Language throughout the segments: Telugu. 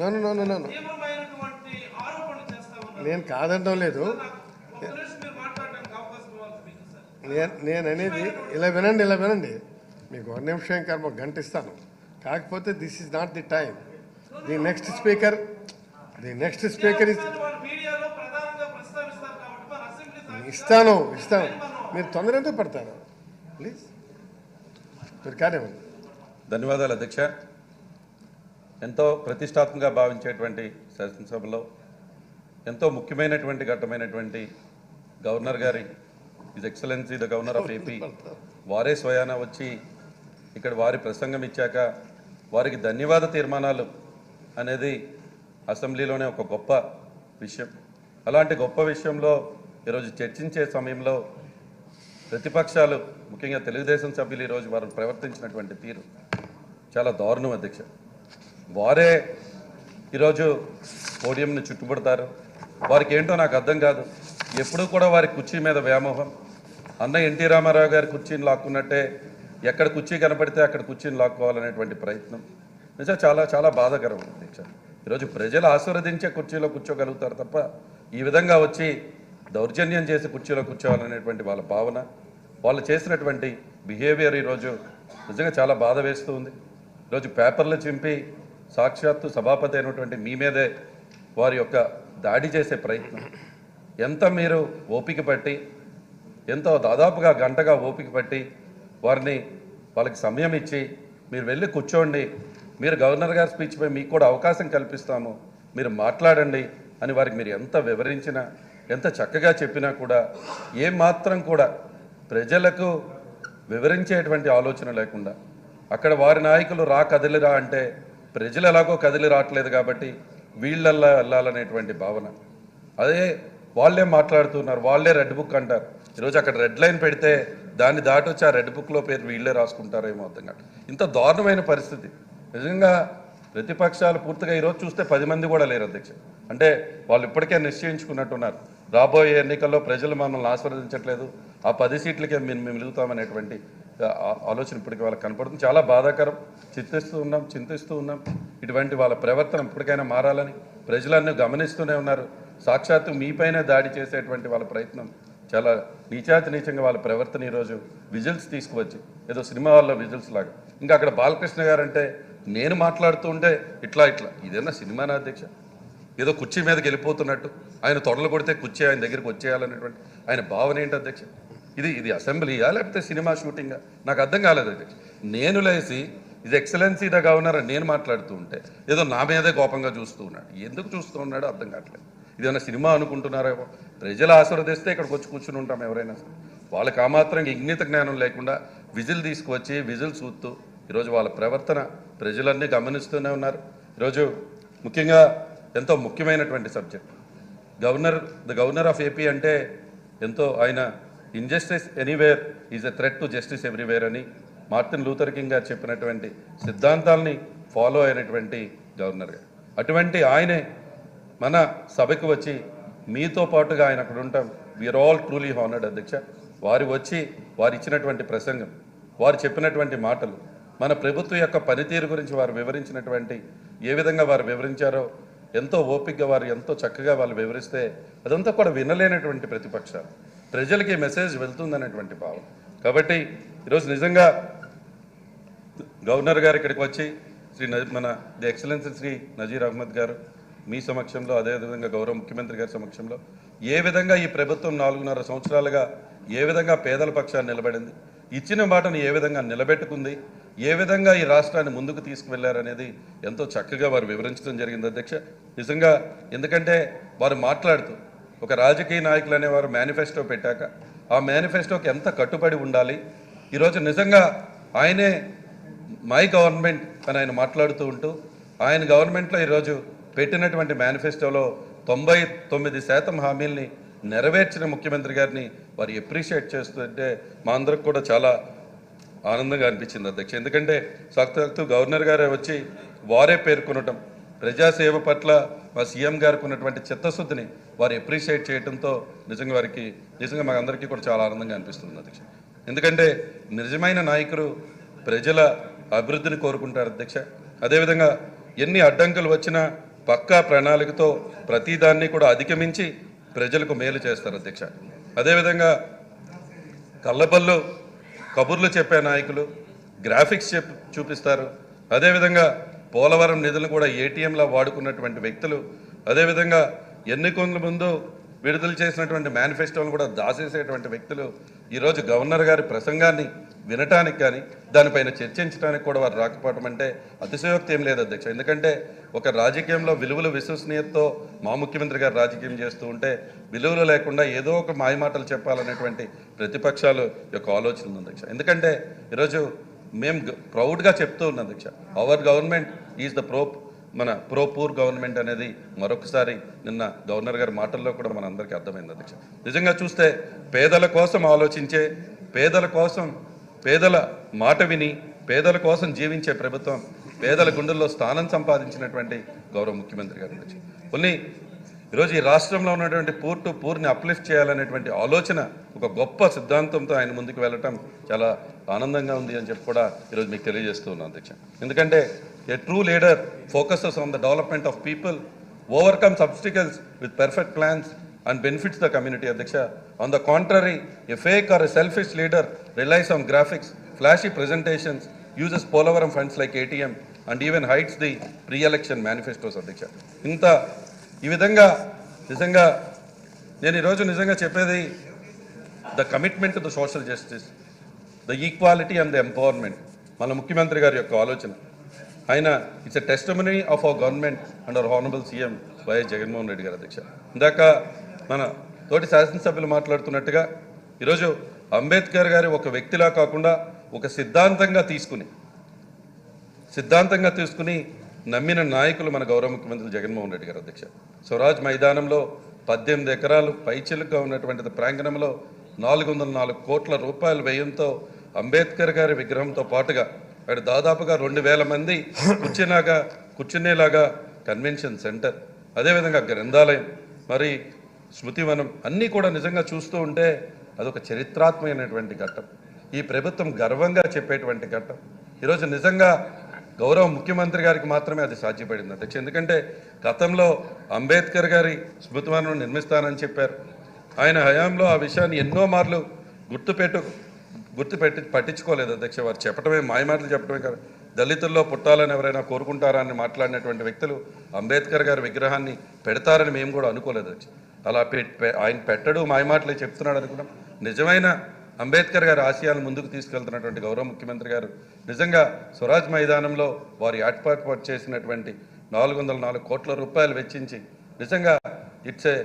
నన్ను నన్ను నన్ను నేను కాదంటం లేదు. ఒక్క నిమిషం మీరు మాట్లాడడానికి అవకాశం ఇవ్వాలి మీకు సార్. నేను నేను అనేది ఇలా వినండి ఇలా వినండి. మీకు ఒక నిమిషం కర్మ గంట ఇస్తాను. కాకపోతే this is not the time the next speaker the next speaker is ఇస్తాను ఇస్తాను. మీరు తొందర ఎందుకు పడతారు? ప్లీజ్ మీరు కానివ్వండి. ధన్యవాదాలు అధ్యక్ష. ఎంతో ప్రతిష్టాత్మకంగా భావించేటువంటి శాసనసభలో ఎంతో ముఖ్యమైనటువంటి ఘట్టమైనటువంటి గవర్నర్ గారి his excellency the governor of AP వారే స్వయాన వచ్చి ఇక్కడ వారి ప్రసంగం ఇచ్చాక వారికి ధన్యవాద తీర్మానాలు అనేది అసెంబ్లీలోనే ఒక గొప్ప విషయం. అలాంటి గొప్ప విషయంలో ఈరోజు చర్చించే సమయంలో ప్రతిపక్షాలు ముఖ్యంగా తెలుగుదేశం సభ్యులు ఈరోజు వారు ప్రవర్తించినటువంటి తీరు చాలా దారుణం అధ్యక్ష. వారే ఈరోజు పోడియంని చుట్టుపడతారు. వారికి ఏంటో నాకు అర్థం కాదు. ఎప్పుడూ కూడా వారి కుర్చీ మీద వ్యామోహం. అన్న ఎన్టీ రామారావు గారి కుర్చీని లాక్కున్నట్టే ఎక్కడ కుర్చీ కనపడితే అక్కడ కుర్చీని లాక్కోవాలనేటువంటి ప్రయత్నం. నిజంగా చాలా చాలా బాధాకరం అధ్యక్ష ఈరోజు ప్రజలు ఆశీర్వదించే కుర్చీలో కూర్చోగలుగుతారు తప్ప ఈ విధంగా వచ్చి దౌర్జన్యం చేసి కుర్చీలో కూర్చోవాలనేటువంటి వాళ్ళ భావన వాళ్ళు చేసినటువంటి బిహేవియర్ ఈరోజు నిజంగా చాలా బాధ వేస్తూ ఉంది. ఈరోజు పేపర్లు చింపి సాక్షాత్తు సభాపతి అయినటువంటి మీ మీదే వారి యొక్క దాడి చేసే ప్రయత్నం. ఎంత మీరు ఓపిక పట్టి ఎంతో దాదాపుగా గంటగా ఓపిక పట్టి వారిని వాళ్ళకి సమయం ఇచ్చి మీరు వెళ్ళి కూర్చోండి మీరు గవర్నర్ గారి స్పీచ్పై మీకు కూడా అవకాశం కల్పిస్తాము మీరు మాట్లాడండి అని వారికి మీరు ఎంత వివరించినా ఎంత చక్కగా చెప్పినా కూడా ఏ మాత్రం కూడా ప్రజలకు వివరించేటువంటి ఆలోచన లేకుండా అక్కడ వారి నాయకులు రా కదిలిరా అంటే ప్రజలు ఎలాగో కదిలి రావట్లేదు కాబట్టి వీళ్ళల్లా వెళ్ళాలనేటువంటి భావన. అదే వాళ్ళే మాట్లాడుతున్నారు వాళ్ళే రెడ్ బుక్ అంటారు. ఈరోజు అక్కడ రెడ్ లైన్ పెడితే దాన్ని దాటి వచ్చి ఆ రెడ్ బుక్లో పేరు వీళ్ళే రాసుకుంటారేమో అర్థం కాదు ఇంత దారుణమైన పరిస్థితి. నిజంగా ప్రతిపక్షాలు పూర్తిగా ఈరోజు చూస్తే పది మంది కూడా లేరు అధ్యక్ష. అంటే వాళ్ళు ఇప్పటికే నిశ్చయించుకున్నట్టున్నారు. రాబోయే ఎన్నికల్లో ప్రజలు మమ్మల్ని ఆస్వాదించట్లేదు ఆ పది సీట్లకే మేము మేము ఆలోచన ఇప్పటికీ వాళ్ళకి కనపడుతుంది. చాలా బాధాకరం. చింతిస్తూ ఉన్నాం చింతిస్తూ ఉన్నాం. ఇటువంటి వాళ్ళ ప్రవర్తన ఇప్పటికైనా మారాలని ప్రజలన్నీ గమనిస్తూనే ఉన్నారు. సాక్షాత్తు మీపైన దాడి చేసేటువంటి వాళ్ళ ప్రయత్నం చాలా నీచాతి నీచంగా వాళ్ళ ప్రవర్తన ఈరోజు విజిల్స్ తీసుకువచ్చి ఏదో సినిమా వాళ్ళ విజిల్స్ లాగా. ఇంకా అక్కడ బాలకృష్ణ గారు అంటే నేను మాట్లాడుతూ ఉంటే ఇట్లా ఇట్లా. ఇదేనా సినిమానా అధ్యక్ష? ఏదో కుర్చీ మీదకి వెళ్ళిపోతున్నట్టు. ఆయన తొడలు కొడితే కుర్చీ ఆయన దగ్గరికి వచ్చేయాలనేటువంటి ఆయన భావన ఏంటి అధ్యక్ష? ఇది ఇది అసెంబ్లీయా లేకపోతే సినిమా షూటింగా? నాకు అర్థం కాలేదు అది. నేను లేచి ఇది ఎక్సలెన్సీ ద గవర్నర్ అని నేను మాట్లాడుతూ ఉంటే ఏదో నా మీదే కోపంగా చూస్తూ ఉన్నాడు. ఎందుకు చూస్తూ ఉన్నాడో అర్థం కావట్లేదు. ఇదేమన్నా సినిమా అనుకుంటున్నారేమో ప్రజలు ఆశీర్వదిస్తే ఇక్కడికి వచ్చి కూర్చుని ఉంటాం ఎవరైనా సరే. వాళ్ళకి ఆ మాత్రం ఇగ్నిత జ్ఞానం లేకుండా విజిల్ తీసుకువచ్చి విజిల్ చూస్తూ ఈరోజు వాళ్ళ ప్రవర్తన ప్రజలన్నీ గమనిస్తూనే ఉన్నారు. ఈరోజు ముఖ్యంగా ఎంతో ముఖ్యమైనటువంటి subject. Governor the governor of AP అంటే ఎంతో ఆయన injustice anywhere is a threat to justice everywhere అని మార్టిన్ లూథర్ కింగ్ గారు చెప్పినటువంటి సిద్ధాంతాల్ని ఫాలో అయినటువంటి గవర్నర్ గారు. అటువంటి ఆయనే మన సభకు వచ్చి మీతో పాటుగా ఆయన అక్కడ ఉంటాం. వీఆర్ ఆల్ ట్రూలీ హానర్డ్ అధ్యక్ష. వారు వచ్చి వారు ఇచ్చినటువంటి ప్రసంగం వారు చెప్పినటువంటి మాటలు మన ప్రభుత్వం యొక్క పనితీరు గురించి వారు వివరించినటువంటి ఏ విధంగా వారు వివరించారో ఎంతో ఓపికగా వారు ఎంతో చక్కగా వాళ్ళు వివరిస్తే అదంతా కూడా వినలేనటువంటి ప్రతిపక్షాలు. ప్రజలకి మెసేజ్ వెళ్తుందనేటువంటి భావం కాబట్టి ఈరోజు నిజంగా గవర్నర్ గారు ఇక్కడికి వచ్చి శ్రీ న- మన ది ఎక్సలెన్స్ శ్రీ నజీర్ అహ్మద్ గారు మీ సమక్షంలో అదేవిధంగా గౌరవ ముఖ్యమంత్రి గారి సమక్షంలో ఏ విధంగా ఈ ప్రభుత్వం నాలుగున్నర సంవత్సరాలుగా ఏ విధంగా పేదల పక్షాన్ని నిలబడింది ఇచ్చిన మాటను ఏ విధంగా నిలబెట్టుకుంది ఏ విధంగా ఈ రాష్ట్రాన్ని ముందుకు తీసుకువెళ్ళారనేది ఎంతో చక్కగా వారు వివరించడం జరిగింది అధ్యక్ష. నిజంగా ఎందుకంటే వారు మాట్లాడుతూ ఒక రాజకీయ నాయకులు అనేవారు మేనిఫెస్టో పెట్టాక ఆ మేనిఫెస్టోకి ఎంత కట్టుబడి ఉండాలి? ఈరోజు నిజంగా ఆయనే మై గవర్నమెంట్ అని ఆయన మాట్లాడుతూ ఉంటూ ఆయన గవర్నమెంట్లో ఈరోజు పెట్టినటువంటి మేనిఫెస్టోలో తొంభై తొమ్మిది శాతం హామీల్ని నెరవేర్చిన ముఖ్యమంత్రి గారిని వారు ఎప్రిషియేట్ చేస్తుంటే మా అందరికి కూడా చాలా ఆనందంగా అనిపించింది అధ్యక్ష. ఎందుకంటే సాక్షాత్తు గవర్నర్ గారే వచ్చి వారే పేర్కొనటం ప్రజాసేవ పట్ల మా సీఎం గారికి ఉన్నటువంటి చిత్తశుద్ధిని వారు ఎప్రిషియేట్ చేయడంతో నిజంగా వారికి నిజంగా మాకు అందరికీ కూడా చాలా ఆనందంగా అనిపిస్తుంది అధ్యక్ష. ఎందుకంటే నిజమైన నాయకులు ప్రజల అభివృద్ధిని కోరుకుంటారు అధ్యక్ష. అదేవిధంగా ఎన్ని అడ్డంకులు వచ్చినా పక్కా ప్రణాళికతో ప్రతిదాన్ని కూడా అధిగమించి ప్రజలకు మేలు చేస్తారు అధ్యక్ష. అదేవిధంగా కళ్ళబళ్ళు కబుర్లు చెప్పే నాయకులు గ్రాఫిక్స్ చెప్ చూపిస్తారు. అదేవిధంగా పోలవరం నిధులను కూడా ఏటీఎంలా వాడుకున్నటువంటి వ్యక్తులు అదేవిధంగా ఎన్నికల ముందు విడుదల చేసినటువంటి మేనిఫెస్టోలను కూడా దాచేసేటువంటి వ్యక్తులు ఈరోజు గవర్నర్ గారి ప్రసంగాన్ని వినటానికి కానీ దానిపైన చర్చించడానికి కూడా వారు రాకపోవడం అంటే అతిశయోక్తి ఏం లేదు అధ్యక్ష. ఎందుకంటే ఒక రాజకీయంలో విలువలు విశ్వసనీయతతో మా ముఖ్యమంత్రి గారు రాజకీయం చేస్తూ ఉంటే విలువలు లేకుండా ఏదో ఒక మాయమాటలు చెప్పాలనేటువంటి ప్రతిపక్షాలు యొక్క ఆలోచన ఉంది అధ్యక్ష. ఎందుకంటే ఈరోజు మేము ప్రౌడ్గా చెప్తూ ఉన్నాం అధ్యక్ష. Our government is the pro మన ప్రో పూర్ గవర్నమెంట్ అనేది మరొకసారి నిన్న గవర్నర్ గారి మాటల్లో కూడా మన అందరికీ అర్థమైంది అధ్యక్ష. నిజంగా చూస్తే పేదల కోసం ఆలోచించే పేదల కోసం పేదల మాట విని పేదల కోసం జీవించే ప్రభుత్వం పేదల గుండెల్లో స్థానం సంపాదించినటువంటి గౌరవ ముఖ్యమంత్రి గారు అధ్యక్ష. కొన్ని ఈరోజు ఈ రాష్ట్రంలో ఉన్నటువంటి పూర్ టు పూర్ని అప్లిఫ్ట్ చేయాలనేటువంటి ఆలోచన ఒక గొప్ప సిద్ధాంతంతో ఆయన ముందుకు వెళ్ళటం చాలా ఆనందంగా ఉంది అని చెప్పి కూడా ఈరోజు మీకు తెలియజేస్తూ ఉన్నాను అధ్యక్ష. ఎందుకంటే a true leader focuses on the development of people overcome obstacles with perfect plans and benefits the community అధ్యక్ష. On the contrary a fake or a selfish leader relies on graphics flashy presentations uses Polavaram funds like ATM and even hides the pre election manifestos అధ్యక్ష. ఇంత ఈ విధంగా నిజంగా నేను ఈరోజు నిజంగా చెప్పేది the commitment to the social justice the equality and the empowerment మన ముఖ్యమంత్రి గారి యొక్క ఆలోచన. ఆయన it's a testimony of our government and our honourable CM YS Jaganmohan Reddy గారు అధ్యక్ష ఇందాక మన తోటి శాసనసభ్యులు మాట్లాడుతున్నట్టుగా ఈరోజు అంబేద్కర్ గారి ఒక వ్యక్తిలా కాకుండా ఒక సిద్ధాంతంగా తీసుకుని సిద్ధాంతంగా తీసుకుని నమ్మిన నాయకులు మన గౌరవ ముఖ్యమంత్రి జగన్మోహన్ రెడ్డి గారు అధ్యక్ష. స్వరాజ్ మైదానంలో పద్దెనిమిది ఎకరాలు పైచిలుగా ఉన్నటువంటి ప్రాంగణంలో నాలుగు వందల నాలుగు కోట్ల రూపాయల వ్యయంతో అంబేద్కర్ గారి విగ్రహంతో పాటుగా అక్కడ దాదాపుగా రెండు వేల మంది కూర్చునేలాగా కూర్చునేలాగా కన్వెన్షన్ సెంటర్ అదేవిధంగా గ్రంథాలయం మరి స్మృతివనం అన్నీ కూడా నిజంగా చూస్తూ ఉంటే అదొక చరిత్రాత్మకమైనటువంటి ఘట్టం. ఈ ప్రభుత్వం గర్వంగా చెప్పేటువంటి ఘట్టం. ఈరోజు నిజంగా గౌరవ ముఖ్యమంత్రి గారికి మాత్రమే అది సాధ్యపడింది అధ్యక్ష. ఎందుకంటే గతంలో అంబేద్కర్ గారి స్మృతివనం నిర్మిస్తానని చెప్పారు. ఆయన హయాంలో ఆ విషయాన్ని ఎన్నో మార్లు గుర్తుపెట్టు గుర్తుపెట్టి పట్టించుకోలేదు అధ్యక్ష. వారు చెప్పడమే మాయమాటలు చెప్పడమే కాదు. దళితుల్లో పుట్టాలని ఎవరైనా కోరుకుంటారా అని మాట్లాడినటువంటి వ్యక్తులు అంబేద్కర్ గారి విగ్రహాన్ని పెడతారని మేము కూడా అనుకోలేదు అలా పె- పె- ఆయన పెట్టడు మాయమాటలే చెప్తున్నాడు అనుకున్నాం. నిజమైన అంబేద్కర్ గారి ఆశయాలు ముందుకు తీసుకెళ్తున్నటువంటి గౌరవ ముఖ్యమంత్రి గారు నిజంగా స్వరాజ్ మైదానంలో వారి ఏర్పాటు చేసినటువంటి నాలుగు వందల నాలుగు కోట్ల రూపాయలు వెచ్చించి నిజంగా ఇట్స్ ఏ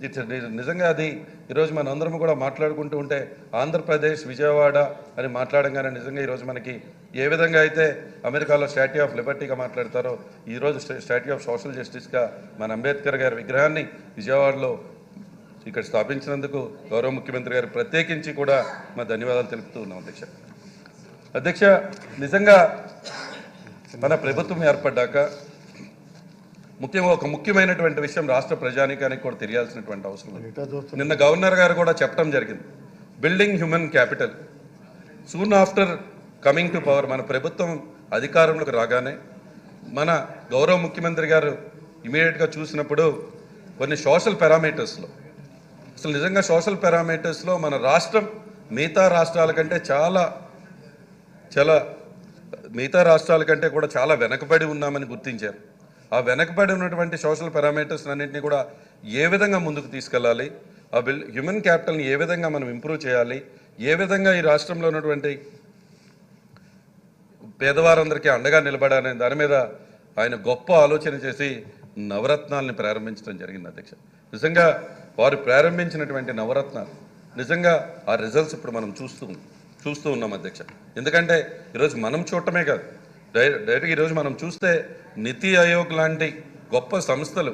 ఇట్స్ నిజంగా అది ఈరోజు మన అందరం కూడా మాట్లాడుకుంటూ ఉంటే ఆంధ్రప్రదేశ్ విజయవాడ అని మాట్లాడంగానే నిజంగా ఈరోజు మనకి ఏ విధంగా అయితే అమెరికాలో స్టాట్యూ ఆఫ్ లిబర్టీగా మాట్లాడతారో ఈరోజు స్టాట్యూ ఆఫ్ సోషల్ జస్టిస్గా మన అంబేద్కర్ గారి విగ్రహాన్ని విజయవాడలో ఇక్కడ స్థాపించినందుకు గౌరవ ముఖ్యమంత్రి గారు ప్రత్యేకించి కూడా మా ధన్యవాదాలు తెలుపుతూ ఉన్నాం అధ్యక్ష. అధ్యక్ష నిజంగా మన ప్రభుత్వం ఏర్పడ్డాక ముఖ్యంగా ఒక ముఖ్యమైనటువంటి విషయం రాష్ట్ర ప్రజానికానికి కూడా తెలియాల్సినటువంటి అవసరం నిన్న గవర్నర్ గారు కూడా చెప్పడం జరిగింది. Building human capital soon after coming to power మన ప్రభుత్వం అధికారంలోకి రాగానే మన గౌరవ ముఖ్యమంత్రి గారు ఇమీడియట్గా చూసినప్పుడు కొన్ని సోషల్ పారామీటర్స్లో అసలు నిజంగా సోషల్ పారామీటర్స్లో మన రాష్ట్రం మిగతా రాష్ట్రాల కంటే చాలా చాలా మిగతా రాష్ట్రాల కంటే కూడా చాలా వెనకబడి ఉన్నామని గుర్తించారు. ఆ వెనకబడి ఉన్నటువంటి సోషల్ పారామీటర్స్ అన్నింటినీ కూడా ఏ విధంగా ముందుకు తీసుకెళ్ళాలి ఆ బిల్ హ్యూమన్ క్యాపిటల్ని ఏ విధంగా మనం ఇంప్రూవ్ చేయాలి ఏ విధంగా ఈ రాష్ట్రంలో ఉన్నటువంటి పేదవారందరికీ అండగా నిలబడాలనే దాని మీద ఆయన గొప్ప ఆలోచన చేసి నవరత్నాల్ని ప్రారంభించడం జరిగింది అధ్యక్ష. నిజంగా వారు ప్రారంభించినటువంటి నవరత్నాలు నిజంగా ఆ రిజల్ట్స్ ఇప్పుడు మనం చూస్తూ చూస్తూ ఉన్నాం అధ్యక్ష. ఎందుకంటే ఈరోజు మనం చూడటమే కాదు. డై డైరెక్ట్గా ఈరోజు మనం చూస్తే నితి ఆయోగ్ లాంటి గొప్ప సంస్థలు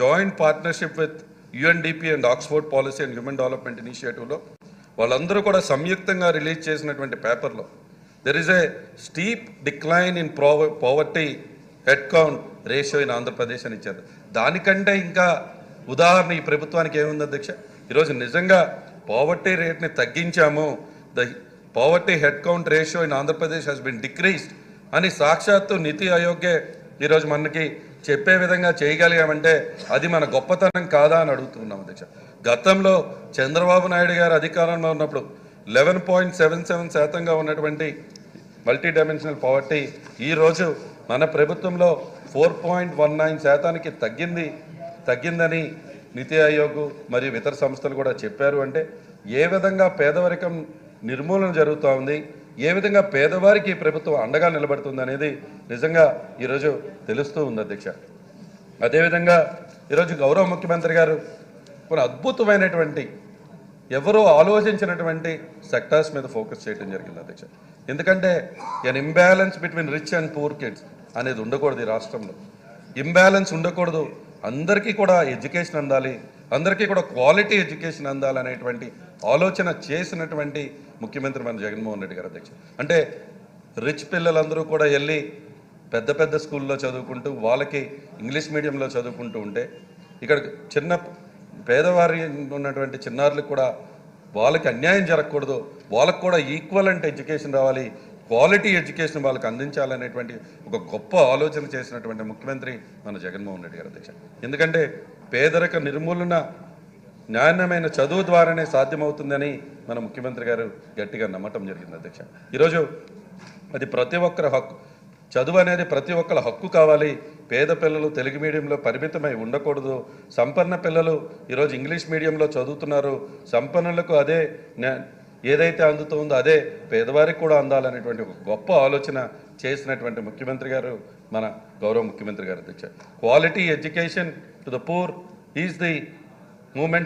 joint partnership with UNDP and Oxford policy and human development ఇనిషియేటివ్లో వాళ్ళందరూ కూడా సంయుక్తంగా రిలీజ్ చేసినటువంటి పేపర్లో there is a steep decline in poverty head count ratio in Andhra Pradesh అని ఇచ్చారు. దానికంటే ఇంకా ఉదాహరణ ఈ ప్రభుత్వానికి ఏముంది అధ్యక్ష? ఈరోజు నిజంగా పావర్టీ రేట్ని తగ్గించాము. The poverty head count ratio in Andhra Pradesh has been decreased అని సాక్షాత్తు నీతి ఆయోగే ఈరోజు మనకి చెప్పే విధంగా చేయగలిగామంటే అది మన గొప్పతనం కాదా అని అడుగుతున్నాం అధ్యక్ష. గతంలో చంద్రబాబు నాయుడు గారు అధికారంలో ఉన్నప్పుడు లెవెన్ పాయింట్ సెవెన్ సెవెన్ శాతంగా ఉన్నటువంటి మల్టీ డైమెన్షనల్ పవర్టీ ఈరోజు మన ప్రభుత్వంలో ఫోర్ పాయింట్ వన్ నైన్ శాతానికి తగ్గింది. తగ్గిందని నీతి ఆయోగ్ మరియు ఇతర సంస్థలు కూడా చెప్పారు అంటే ఏ విధంగా పేదవరికం నిర్మూలన జరుగుతూ ఉంది ఏ విధంగా పేదవారికి ప్రభుత్వం అండగా నిలబడుతుంది అనేది నిజంగా ఈరోజు తెలుస్తూ ఉంది అధ్యక్ష. అదేవిధంగా ఈరోజు గౌరవ ముఖ్యమంత్రి గారు కొన్ని అద్భుతమైనటువంటి ఎవరో ఆలోచించినటువంటి సెక్టార్స్ మీద ఫోకస్ చేయడం జరిగింది అధ్యక్ష. ఎందుకంటే an imbalance between rich and poor kids అనేది ఉండకూడదు ఈ రాష్ట్రంలో. ఇంబ్యాలెన్స్ ఉండకూడదు. అందరికీ కూడా ఎడ్యుకేషన్ అందాలి అందరికీ కూడా క్వాలిటీ ఎడ్యుకేషన్ అందాలనేటువంటి ఆలోచన చేసినటువంటి ముఖ్యమంత్రి మన జగన్మోహన్ రెడ్డి గారు అధ్యక్ష అంటే రిచ్ పిల్లలందరూ కూడా వెళ్ళి పెద్ద పెద్ద స్కూల్లో చదువుకుంటూ వాళ్ళకి ఇంగ్లీష్ మీడియంలో చదువుకుంటూ ఉంటే ఇక్కడ చిన్న పేదవారి ఉన్నటువంటి చిన్నారులకు కూడా వాళ్ళకి అన్యాయం జరగకూడదు వాళ్ళకు కూడా ఈక్వల్ అంటే ఎడ్యుకేషన్ రావాలి క్వాలిటీ ఎడ్యుకేషన్ వాళ్ళకి అందించాలనేటువంటి ఒక గొప్ప ఆలోచన చేసినటువంటి ముఖ్యమంత్రి మన జగన్మోహన్ రెడ్డి గారు అధ్యక్ష. ఎందుకంటే పేదరిక నిర్మూలన నాణ్యమైన చదువు ద్వారానే సాధ్యమవుతుందని మన ముఖ్యమంత్రి గారు గట్టిగా నమ్మటం జరిగింది అధ్యక్ష. ఈరోజు అది ప్రతి ఒక్కరి హక్కు. చదువు అనేది ప్రతి ఒక్కరి హక్కు కావాలి. పేద పిల్లలు తెలుగు మీడియంలో పరిమితమై ఉండకూడదు. సంపన్న పిల్లలు ఈరోజు ఇంగ్లీష్ మీడియంలో చదువుతున్నారు. సంపన్నులకు అదే ఏదైతే అందుతుందో అదే పేదవారికి కూడా అందాలనేటువంటి ఒక గొప్ప ఆలోచన చేసినటువంటి ముఖ్యమంత్రి గారు మన గౌరవ ముఖ్యమంత్రి గారు తెచ్చారు. Quality education to the poor is the moment